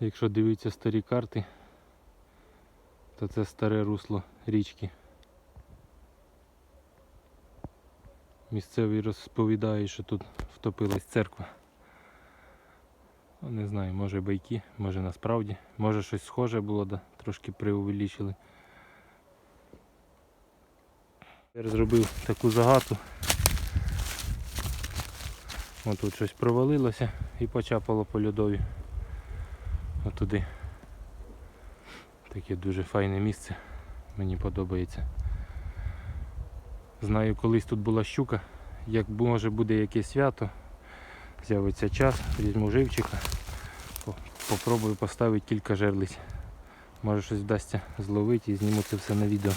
Якщо дивитися старі карти, то це старе русло річки. Місцевий розповідає, що тут втопилась церква. Не знаю, може байки, може насправді, може щось схоже було, да, трошки преувеличили. Я зробив таку загату. Ось тут щось провалилося і почапало по льодові. Отуди. Таке дуже файне місце. Мені подобається. Знаю, колись тут була щука. Як може буде якесь свято, з'явиться час, візьму живчика, по- попробую поставити кілька жерлиць. Може щось вдасться зловити і зніму це все на відео.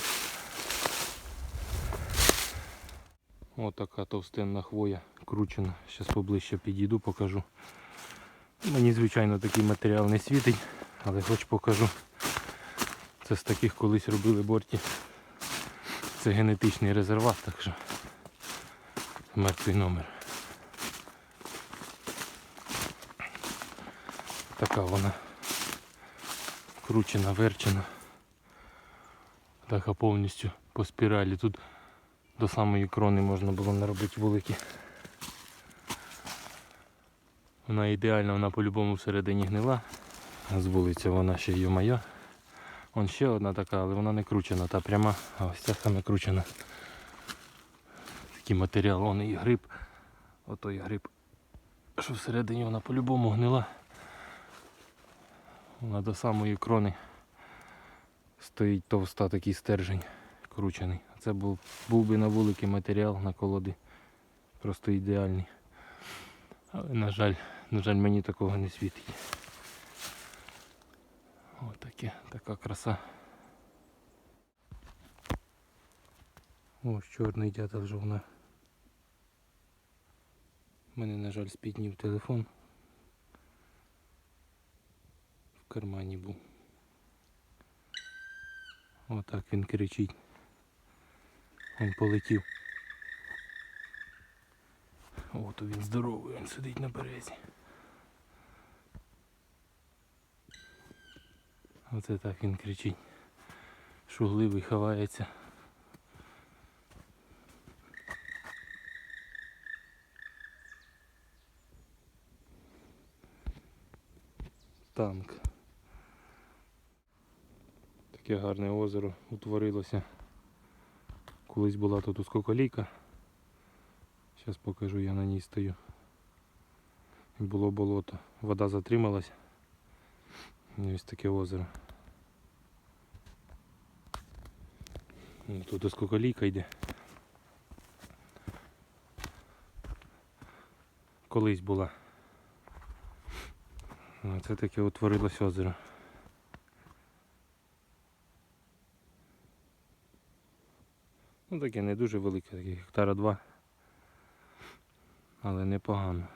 Ось така товстенна хвоя кручена. Зараз поближче підійду, покажу. Мені, звичайно, такий матеріал не світить, але хоч покажу. Це з таких колись робили борті. Це генетичний резерват, так що мертвий номер. Така вона кручена, верчена. Така повністю по спіралі. Тут до самої крони можна було наробити вулики. Вона ідеальна, вона по-любому всередині гнила. З вулиці вона ще й моя. Вон ще одна така, але вона не кручена, та пряма, а ось ця саме кручена. Такий матеріал, вон і гриб. Отой гриб. Що всередині вона по-любому гнила. Вона до самої крони стоїть товста такий стержень кручений. Це був, був би на вулики матеріал на колоди. Просто ідеальний. Але на жаль, на жаль, мені такого не світить. Ось таке, така краса. Ось чорний дятел жовна. У мене, на жаль, спітнів телефон. В кармані був. Отак він кричить. Він полетів. О, то він здоровий, він сидить на березі. Оце так він кричить. Шугливий ховається. Танк. Таке гарне озеро утворилося. Колись була тут ускоколійка. Зараз покажу, я на ній стою. Було болото. Вода затрималась. Ось таке озеро. Ну, Тут ускоколійка йде. Колись була. Це таке утворилось озеро. Ну таке не дуже велике, таке гектара два. Але непогано.